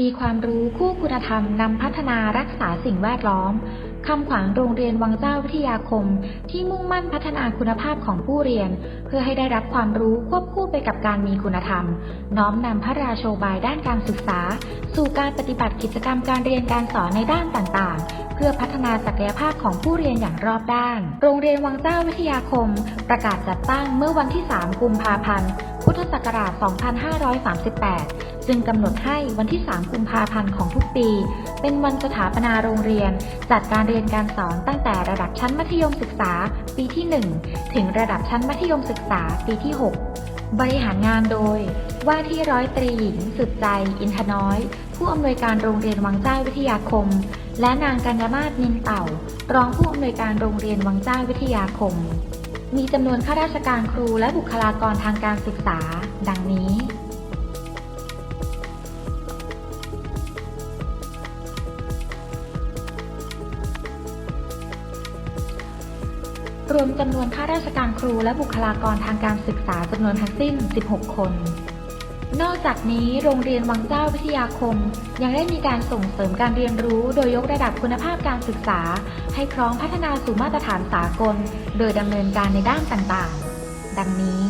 มีความรู้คู่คุณธรรมนำพัฒนารักษาสิ่งแวดล้อม คำขวัญโรงเรียนวังเจ้าวิทยาคม ที่มุ่งมั่นพัฒนาคุณภาพของผู้เรียน เพื่อให้ได้รับความรู้ควบคู่ไปกับการมีคุณธรรม น้อมนำพระราโชบายด้านการศึกษา สู่การปฏิบัติกิจกรรมการเรียนการสอนในด้านต่างๆ เพื่อพัฒนาศักยภาพของผู้เรียนอย่างรอบด้าน โรงเรียนวังเจ้าวิทยาคม ประกาศจัดตั้งเมื่อวันที่ 3 กุมภาพันธ์ พุทธศักราช 2538 จึงกำหนดให้วันที่ 3 กุมภาพันธ์ของทุกปี เป็นวันสถาปนาโรงเรียน จัดการเรียนการสอนตั้งแต่ระดับชั้นมัธยมศึกษา ปีที่ 1 ถึงระดับชั้นมัธยมศึกษา ปีที่ 6 บริหารงานโดย ว่าที่ร้อยตรีหญิงสุดใจ อินทน้อย ผู้อำนวยการโรงเรียนวังเจ้าวิทยาคม และนางกัญญมาศนินเต่า รองผู้อำนวยการโรงเรียนวังเจ้าวิทยาคม มีจำนวนข้าราชการครูและบุคลากรทางการศึกษา ดังนี้ รวมจำนวนข้าราชการครูและบุคลากรทางการศึกษาจำนวนทั้งสิ้น 16 คน นอกจากนี้โรงเรียนวังเจ้าวิทยาคม ยังได้มีการส่งเสริมการเรียนรู้โดยยกระดับคุณภาพการศึกษา ให้คร้องพัฒนาสู่มาตรฐานสากล โดยดำเนินการในด้านต่างๆ ดังนี้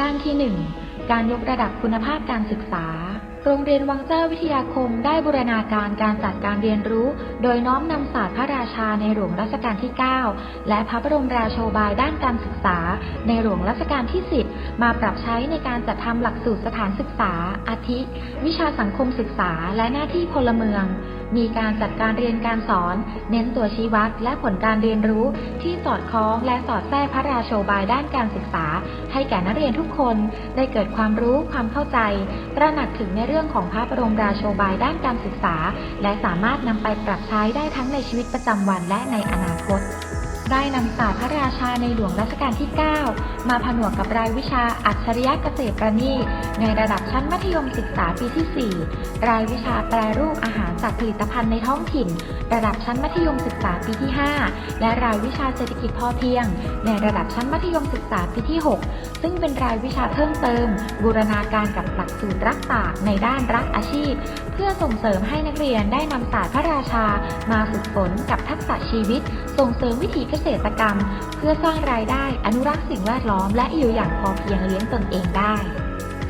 ด้านที่ 1 การยกระดับคุณภาพการศึกษา โรงเรียนวังเจ้าวิทยาคมได้บูรณาการการจัดการเรียนรู้ โดยน้อมนำศาสตร์พระราชาในหลวงรัชกาลที่ 9 และพระบรมราโชบายด้านการศึกษา ในหลวงรัชกาลที่ 10 มาปรับใช้ในการจัดทำหลักสูตรสถานศึกษา อาทิ วิชาสังคมศึกษาและหน้าที่พลเมือง มีการจัดการเรียนการสอน เน้นตัวชี้วัดและผลการเรียนรู้ที่สอดคล้องและสอดแทรกพระราโชบายด้านการศึกษา ให้แก่นักเรียนทุกคนได้เกิดความรู้ความเข้าใจ ตระหนักถึงในเรื่องื่องของพระบรมราโชบายด้านการศึกษา และสามารถนำไปปรับใช้ได้ทั้งในชีวิตประจำวันและในอนาคต ได้นำศาสตร์พระราชาในหลวงรัชกาลที่ 9 มาผนวกกับรายวิชาอัจฉริยะเกษตรประณีตในระดับชั้นมัธยมศึกษาปีที่ 4 รายวิชาแปรรูปอาหารจากผลิตภัณฑ์ในท้องถิ่น ระดับชั้นมัธยมศึกษาปีที่ 5 และรายวิชาเศรษฐกิจพอเพียง ในระดับชั้นมัธยมศึกษาปีที่ 6 ซึ่งเป็นรายวิชาเพิ่มเติม บูรณาการกับหลักสูตรรักษาในด้านรักอาชีพ เพื่อส่งเสริมให้นักเรียนได้นำศาสตร์พระราชา มาฝึกฝนกับทักษะชีวิต ส่งเสริมวิถีเกษตรกรรม เพื่อสร้างรายได้อนุรักษ์สิ่งแวดล้อม และอยู่อย่างพอเพียงเลี้ยงตนเองได้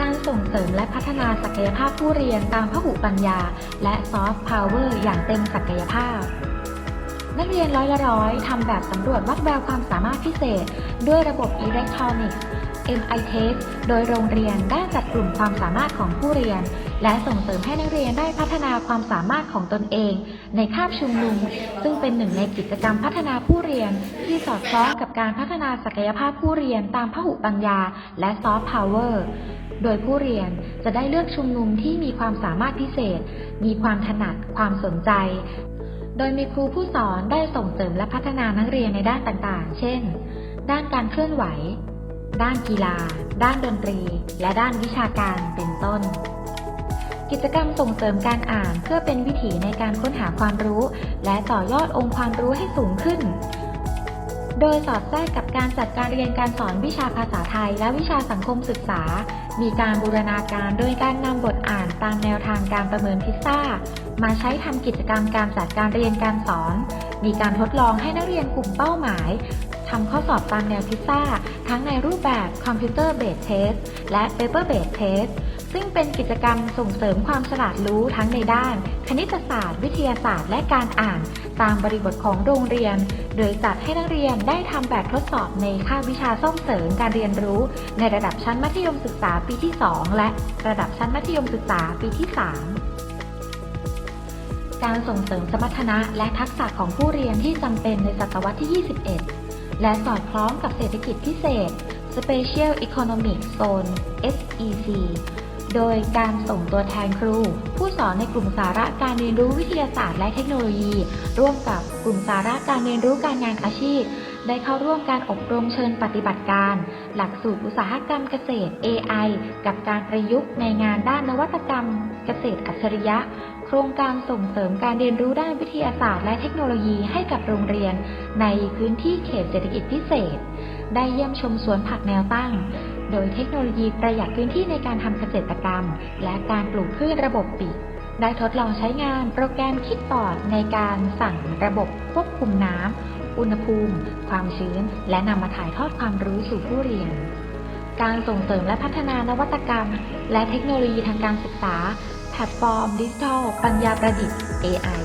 การส่งเสริมและพัฒนาศักยภาพผู้เรียนตามพหุปัญญา และซอฟต์พาวเวอร์อย่างเต็มศักยภาพ นักเรียนร้อยละร้อยทำแบบสำรวจวัดแววความสามารถพิเศษ ด้วยระบบอิเล็กทรอนิกส์ MI Test โดยโรงเรียนได้จัดกลุ่มความสามารถของผู้เรียน และส่งเสริมให้นักเรียนได้พัฒนาความสามารถของตนเอง ในคาบชุมนุม ซึ่งเป็นหนึ่งในกิจกรรมพัฒนาผู้เรียน ที่สอดคล้องกับการพัฒนาศักยภาพผู้เรียนตามพหุปัญญา และซอฟต์พาวเวอร์โดยผู้เรียนจะได้เลือกชุมนุมที่มีความสามารถพิเศษ มีความถนัดความสนใจโดยมีครูผู้สอนได้ส่งเสริมและพัฒนานักเรียนในด้านต่างๆ เช่น ด้านการเคลื่อนไหว ด้านกีฬา ด้านดนตรี และด้านวิชาการเป็นต้น กิจกรรมส่งเสริมการอ่านเพื่อเป็นวิถีในการค้นหาความรู้ และต่อยอดองค์ความรู้ให้สูงขึ้น โดยสอดแทรกกับการจัดการเรียนการสอนวิชาภาษาไทย และวิชาสังคมศึกษา มีการบูรณาการโดยการนำบทอ่านตามแนวทางการประเมินพิซซ่า มาใช้ทำกิจกรรมการจัดการเรียนการสอน มีการทดลองให้นักเรียนกลุ่มเป้าหมายำข้อสอบตามแนวพิซซ่า ทั้งในรูปแบบคอมพิวเตอร์เบสเทสและเปเปอร์เบสเทสซึ่งเป็นกิจกรรมส่งเสริมความฉลาดรู้ทั้งในด้าน คณิตศาสตร์ วิทยาศาสตร์ และการอ่าน ตามบริบทของโรงเรียน โดยจัดให้นักเรียนได้ทำแบบทดสอบในค่าวิชาส่งเสริมการเรียนรู้ ในระดับชั้นมัธยมศึกษาปีที่ 2 และระดับชั้นมัธยมศึกษาปีที่ 3การส่งเสริมสมรรถนะและทักษะของผู้เรียนที่จำเป็นในศตวรรษที่ 21 และสอดคล้องกับเศรษฐกิจพิเศษ Special Economic Zone SEC โดยการส่งตัวแทนครู ผู้สอนในกลุ่มสาระการเรียนรู้วิทยาศาสตร์และเทคโนโลยี ร่วมกับกลุ่มสาระการเรียนรู้การงานอาชีพ ได้เข้าร่วมการอบรมเชิญปฏิบัติการ หลักสูตรอุตสาหกรรมเกษตร AI กับการประยุกต์ในงานด้านนวัตกรรม เกษตรอัจฉริยะ โครงการส่งเสริมการเรียนรู้ด้านวิทยาศาสตร์และเทคโนโลยีให้กับโรงเรียน ในพื้นที่เขตเศรษฐกิจพิเศษ ได้เยี่ยมชมสวนผักแนวตั้ง โดยเทคโนโลยีประหยัดพื้นที่ในการทำเกษตรกรรม และการปลูกพืชระบบปิดได้ทดลองใช้งานโปรแกรมคิดบอดในการสั่งระบบควบคุมน้ำ อุณหภูมิ ความชื้น และนำมาถ่ายทอดความรู้สู่ผู้เรียน การส่งเสริมและพัฒนานวัตกรรม และเทคโนโลยีทางการศึกษา แพลตฟอร์มดิจิทัลปัญญาประดิษฐ์ AI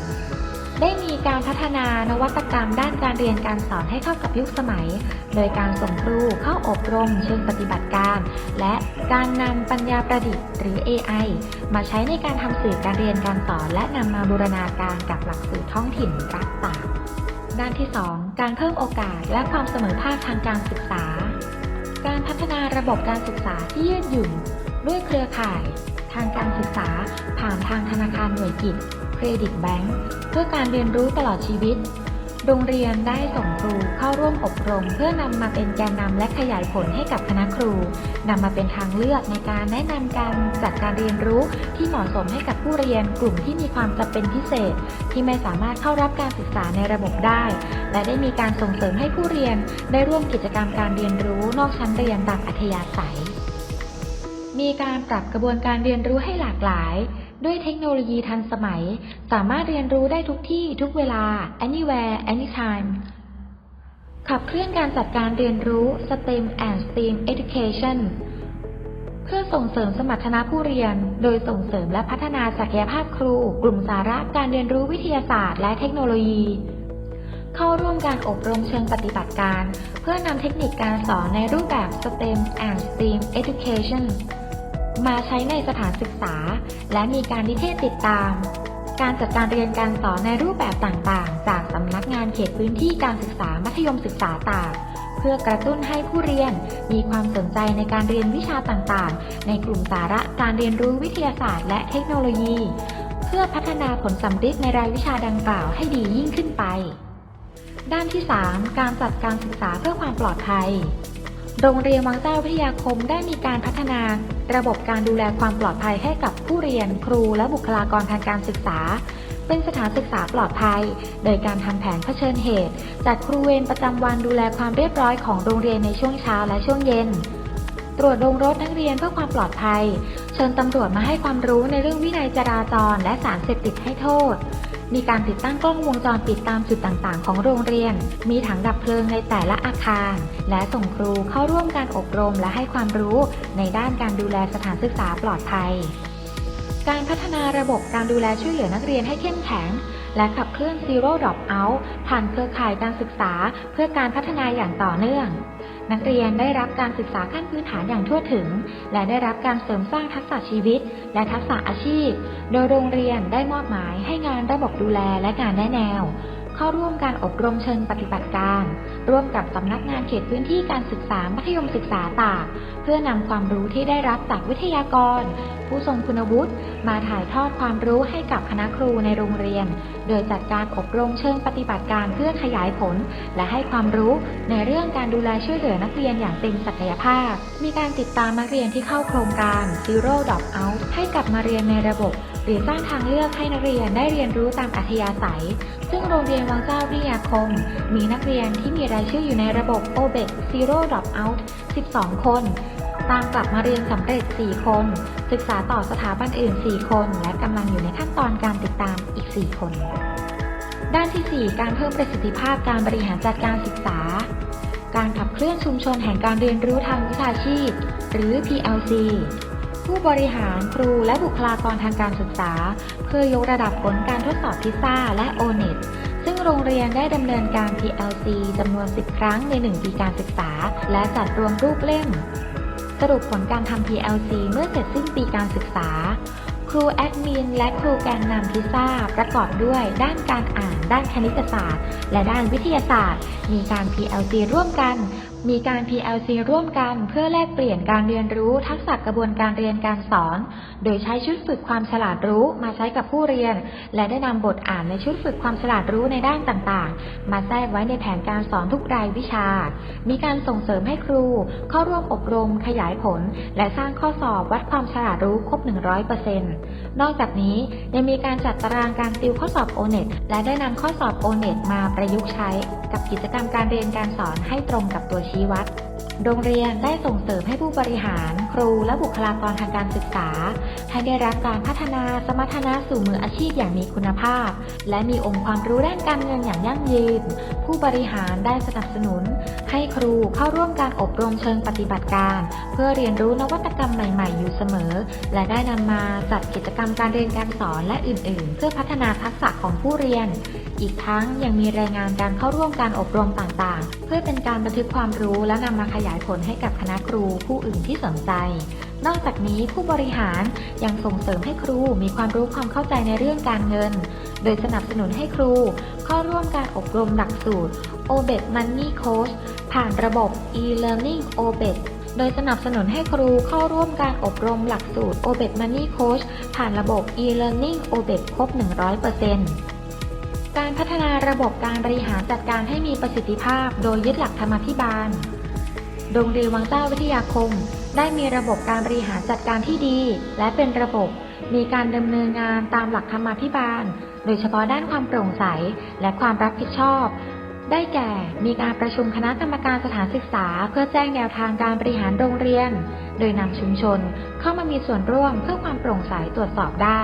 ได้มีการพัฒนานวัตกรรมด้านการเรียนการสอนให้เข้ากับยุคสมัย โดยการส่งครูเข้าอบรมเชิงปฏิบัติการ และการนำปัญญาประดิษฐ์หรือ AI มาใช้ในการทำสื่อการเรียนการสอน และนำมาบูรณาการกับหลักสูตรท้องถิ่นรัฐต่างด้านที่ 2 การเพิ่มโอกาสและความเสมอภาคทางการศึกษา การพัฒนาระบบการศึกษาที่ยืดหยุ่น ด้วยเครือข่าย ทางการศึกษา ผ่านทางธนาคารหน่วยกิจ เครดิตแบงก์เพื่อการเรียนรู้ตลอดชีวิต โรงเรียนได้ส่งครูเข้าร่วมอบรม เพื่อนำมาเป็นแกนนำและขยายผลให้กับคณะครูนำมาเป็นทางเลือกในการแนะนำการจัดการเรียนรู้ที่เหมาะสมให้กับผู้เรียนกลุ่มที่มีความจำเป็นพิเศษ ที่ไม่สามารถเข้ารับการศึกษาในระบบได้ และได้มีการส่งเสริมให้ผู้เรียนได้ร่วมกิจกรรมการเรียนรู้นอกชั้นเรียนตามอัธยาศัย มีการปรับกระบวนการเรียนรู้ให้หลากหลาย ด้วยเทคโนโลยีทันสมัย สามารถเรียนรู้ได้ทุกที่ทุกเวลา anywhere anytime ขับเคลื่อนการจัดการเรียนรู้ STEM and STEAM Education เพื่อส่งเสริมสมรรถนะผู้เรียน โดยส่งเสริมและพัฒนาศักยภาพครู กลุ่มสาระการเรียนรู้วิทยาศาสตร์และเทคโนโลยี เข้าร่วมการอบรมเชิงปฏิบัติการ เพื่อนำเทคนิคการสอนในรูปแบบ STEM and STEAM Education มาใช้ในสถานศึกษา และมีการนิเทศติดตาม การจัดการเรียนการสอนในรูปแบบต่างๆ จากสำนักงานเขตพื้นที่การศึกษามัธยมศึกษาตากเพื่อกระตุ้นให้ผู้เรียนมีความสนใจในการเรียนวิชาต่างๆ ในกลุ่มสาระการเรียนรู้วิทยาศาสตร์และเทคโนโลยี เพื่อพัฒนาผลสำเร็จในรายวิชาดังกล่าวให้ดียิ่งขึ้นไป ด้านที่ 3 การจัดการศึกษาเพื่อความปลอดภัย โรงเรียนวังเจ้าวิทยาคมได้มีการพัฒนา ระบบการดูแลความปลอดภัยให้กับผู้เรียนครูและบุคลากรทางการศึกษา เป็นสถานศึกษาปลอดภัย โดยการทำแผนเผชิญเหตุ จัดครูเวรประจำวันดูแลความเรียบร้อยของโรงเรียนในช่วงเช้าและช่วงเย็น ตรวจลงรถนักเรียนเพื่อความปลอดภัย เชิญตำรวจมาให้ความรู้ในเรื่องวินัยจราจรและสารเสพติดให้โทษ มีการติดตั้งกล้องวงจรปิดตามจุดต่างๆ ของโรงเรียน มีถังดับเพลิงในแต่ละอาคาร และส่งครูเข้าร่วมการอบรมและให้ความรู้ในด้านการดูแลสถานศึกษาปลอดภัย การพัฒนาระบบการดูแลช่วยเหลือนักเรียนให้เข้มแข็ง และขับเคลื่อน Zero Drop Out ผ่านเครือข่ายการศึกษา เพื่อการพัฒนาอย่างต่อเนื่อง นักเรียนได้รับการศึกษาขั้นพื้นฐานอย่างทั่วถึง และได้รับการเสริมสร้างทักษะชีวิต และทักษะอาชีพ โดยโรงเรียนได้มอบหมายให้งานระบบดูแลและการแนะแนว เข้าร่วมการอบรมเชิงปฏิบัติการ ร่วมกับสำนักงานเขตพื้นที่การศึกษามัธยมศึกษาตาก เพื่อนำความรู้ที่ได้รับจากวิทยากร ผู้ทรงคุณวุฒิมาถ่ายทอดความรู้ให้กับคณะครูในโรงเรียน โดยจัดการอบรมเชิงปฏิบัติการเพื่อขยายผล และให้ความรู้ในเรื่องการดูแลช่วยเหลือนักเรียนอย่างเต็มศักยภาพ มีการติดตามนักเรียนที่เข้าโครงการ Zero Drop Out ให้กลับมาเรียนในระบบ หรือสร้างทางเลือกให้นักเรียนได้เรียนรู้ตามอัธยาศัย ซึ่งโรงเรียนวังเจ้าวิทยาคม มีนักเรียนที่มีรายชื่ออยู่ในระบบ OBEC Zero Drop Out 12 คน ตามกลับมาเรียนสำเร็จ 4 คน ศึกษาต่อสถาบันอื่น 4 คน และกำลังอยู่ในขั้นตอนการติดตามอีก 4 คน ด้านที่ 4 การเพิ่มประสิทธิภาพการบริหารจัดการศึกษาการขับเคลื่อนชุมชนแห่งการเรียนรู้ทางวิชาชีพ หรือ PLC ผู้บริหารครูและบุคลากรทางการศึกษา เพื่อยกระดับผลการทดสอบพิซซ่าและ ONET ซึ่งโรงเรียนได้ดำเนินการ PLC จำนวน 10 ครั้งใน 1 ปีการศึกษา และจัดรวมรูปเล่ม สรุปผลการทำ PLC เมื่อเสร็จสิ้นปีการศึกษา ครูแอดมินและครูแกนนำพิซซ่า ประกอบด้วยด้านการอ่าน ด้านคณิตศาสตร์ และด้านวิทยาศาสตร์ มีการ PLC ร่วมกัน มีการ PLC ร่วมกันเพื่อแลกเปลี่ยนการเรียนรู้ทักษะกระบวนการเรียนการสอน โดยใช้ชุดฝึกความฉลาดรู้มาใช้กับผู้เรียน และได้นำบทอ่านในชุดฝึกความฉลาดรู้ในด้านต่างๆ มาแทรกไว้ในแผนการสอนทุกรายวิชา มีการส่งเสริมให้ครู เข้าร่วมอบรม ขยายผล และสร้างข้อสอบวัดความฉลาดรู้ครบ 100%นอกจากนี้ยังมีการจัดตารางการติวข้อสอบ O-NET และได้นำข้อสอบ O-NET มาประยุกต์ใช้ กับกิจกรรมการเรียนการสอนให้ตรงกับตัวชี้วัด โรงเรียนได้ส่งเสริมให้ผู้บริหาร ครูและบุคลากรทางการศึกษา ให้ได้รับการพัฒนาสมรรถนะสู่มืออาชีพอย่างมีคุณภาพ และมีองค์ความรู้ด้านการเงินอย่างยั่งยืน ผู้บริหารได้สนับสนุนให้ครูเข้าร่วมการอบรมเชิงปฏิบัติการ เพื่อเรียนรู้นวัตกรรมใหม่ ๆ อยู่เสมอ และได้นำมาจัดกิจกรรมการเรียนการสอนและอื่น ๆ เพื่อพัฒนาทักษะของผู้เรียน อีกทั้งยังมีรายงานการเข้าร่วมการอบรมต่างๆ เพื่อเป็นการบันทึกความรู้และนำมาขยายผลให้กับคณะครูผู้อื่นที่สนใจนอกจากนี้ผู้บริหารยังส่งเสริมให้ครูมีความรู้ความเข้าใจในเรื่องการเงิน โดยสนับสนุนให้ครู เข้าร่วมการอบรมหลักสูตร OBET Money Coach ผ่านระบบ e-learning OBET โดยสนับสนุนให้ครูเข้าร่วมการอบรมหลักสูตร OBET Money Coach ผ่านระบบ e-learning OBET ครบ 100%การพัฒนาระบบการบริหารจัดการให้มีประสิทธิภาพ โดยยึดหลักธรรมาภิบาล โรงเรียนวังเจ้าวิทยาคม ได้มีระบบการบริหารจัดการที่ดี และเป็นระบบ มีการดำเนินงานตามหลักธรรมาภิบาล โดยเฉพาะด้านความโปร่งใสและความรับผิดชอบ ได้แก่ มีการประชุมคณะกรรมการสถานศึกษา เพื่อแจ้งแนวทางการบริหารโรงเรียน โดยนำชุมชนเข้ามามีส่วนร่วมเพื่อความโปร่งใสตรวจสอบได้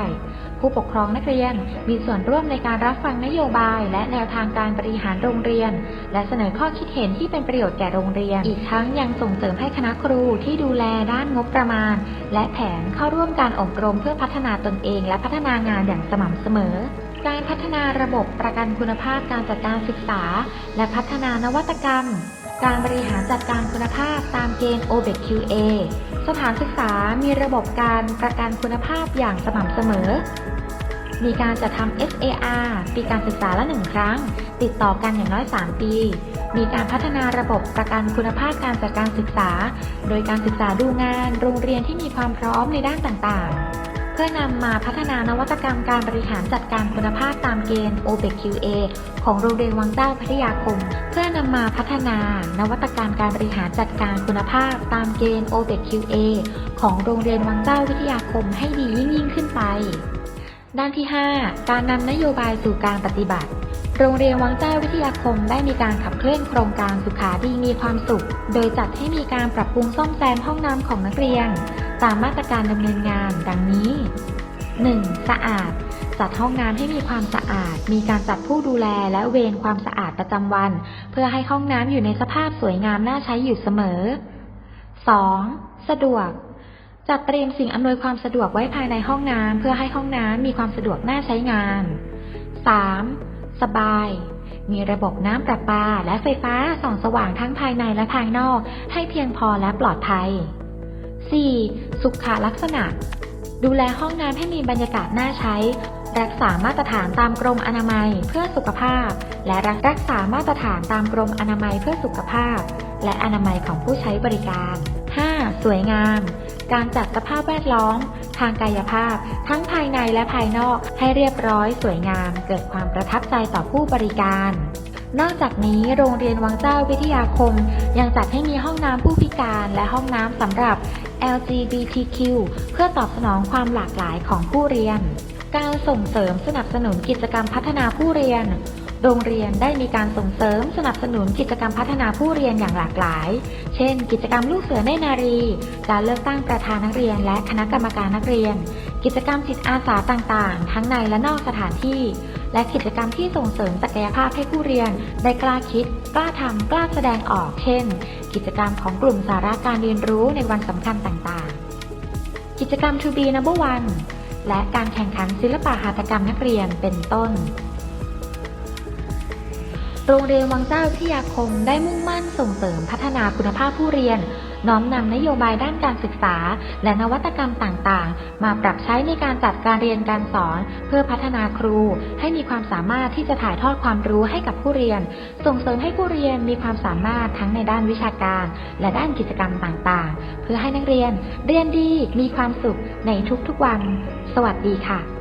ผู้ปกครองนักเรียนมีส่วนร่วมในการรับฟังนโยบาย และแนวทางการบริหารโรงเรียน และเสนอข้อคิดเห็นที่เป็นประโยชน์แก่โรงเรียน อีกทั้งยังส่งเสริมให้คณะครูที่ดูแลด้านงบประมาณ และแผนเข้าร่วมการอบรมเพื่อพัฒนาตนเอง และพัฒนางานอย่างสม่ำเสมอการพัฒนาระบบประกันคุณภาพการจัดการศึกษา และพัฒนานวัตกรรม การบริหารจัดการคุณภาพตามเกณฑ์ OBEQA สถานศึกษามีระบบการประกันคุณภาพอย่างสม่ำเสมอ มีการจัดทำ SAR ปีการศึกษาละหนึ่งครั้ง ติดต่อกันอย่างน้อย 3 ปี มีการพัฒนาระบบประกันคุณภาพการจัดการศึกษา โดยการศึกษาดูงานโรงเรียนที่มีความพร้อมในด้านต่างๆ เพื่อนำมาพัฒนานวัตกรรมการบริหารจัดการคุณภาพตามเกณฑ์ OBEQA ของโรงเรียนวังเจ้าพัทยาคม เพื่อนำมาพัฒนานวัตกรรมการบริหารจัดการคุณภาพตามเกณฑ์ OBEQA ของโรงเรียนวังเจ้าวิทยาคมให้ดียิ่งยิ่งขึ้นไป ด้านที่ 5 การนำนโยบายสู่การปฏิบัติโรงเรียนวังเจ้าวิทยาคมได้มีการขับเคลื่อนโครงการสุขาดีมีความสุข โดยจัดให้มีการปรับปรุงซ่อมแซมห้องน้ำของนักเรียน ตามมาตรการดำเนินงานดังนี้ 1. สะอาด จัดห้องน้ำให้มีความสะอาด มีการจัดผู้ดูแลและเวรความสะอาดประจำวัน เพื่อให้ห้องน้ำอยู่ในสภาพสวยงามน่าใช้อยู่เสมอ 2. สะดวก จัดเตรียมสิ่งอำนวยความสะดวกไว้ภายในห้องน้ำเพื่อให้ห้องน้ำมีความสะดวกน่าใช้งาน 3. สบาย มีระบบน้ำประปาและไฟฟ้าส่องสว่างทั้งภายในและภายนอก ให้เพียงพอและปลอดภัย 4. สุขลักษณะ ดูแลห้องน้ำให้มีบรรยากาศน่าใช้ รักษามาตรฐานตามกรมอนามัยเพื่อสุขภาพ และรักษามาตรฐานตามกรมอนามัยเพื่อสุขภาพ และอนามัยของผู้ใช้บริการ 5. สวยงาม การจัดสภาพแวดล้อม ทางกายภาพ ทั้งภายในและภายนอกให้เรียบร้อย สวยงาม เกิดความประทับใจต่อผู้บริการนอกจากนี้โรงเรียนวังเจ้าวิทยาคม ยังจัดให้มีห้องน้ำผู้พิการและห้องน้ำสำหรับ LGBTQ เพื่อตอบสนองความหลากหลายของผู้เรียน การส่งเสริมสนับสนุนกิจกรรมพัฒนาผู้เรียน โรงเรียนได้มีการส่งเสริมสนับสนุนกิจกรรมพัฒนาผู้เรียนอย่างหลากหลาย เช่น กิจกรรมลูกเสือในนารี การเลือกตั้งประธานนักเรียน และคณะกรรมการนักเรียน กิจกรรมจิตอาสาต่างๆ ทั้งในและนอกสถานที่ และกิจกรรมที่ส่งเสริมศักยภาพให้ผู้เรียน ได้กล้าคิด กล้าทำ กล้าแสดงออก เช่น กิจกรรมของกลุ่มสาระการเรียนรู้ในวันสำคัญต่างๆ กิจกรรม To be number one และการแข่งขันศิลปะหัตถกรรมนักเรียนเป็นต้น โรงเรียนวังเจ้าวิทยาคมได้มุ่งมั่นส่งเสริมพัฒนาคุณภาพผู้เรียน น้อมนำนโยบายด้านการศึกษา และนวัตกรรมต่างๆ มาปรับใช้ในการจัดการเรียนการสอน เพื่อพัฒนาครู ให้มีความสามารถที่จะถ่ายทอดความรู้ให้กับผู้เรียน ส่งเสริมให้ผู้เรียนมีความสามารถทั้งในด้านวิชาการ และด้านกิจกรรมต่างๆ เพื่อให้นักเรียน เรียนดีมีความสุขในทุกๆวัน สวัสดีค่ะ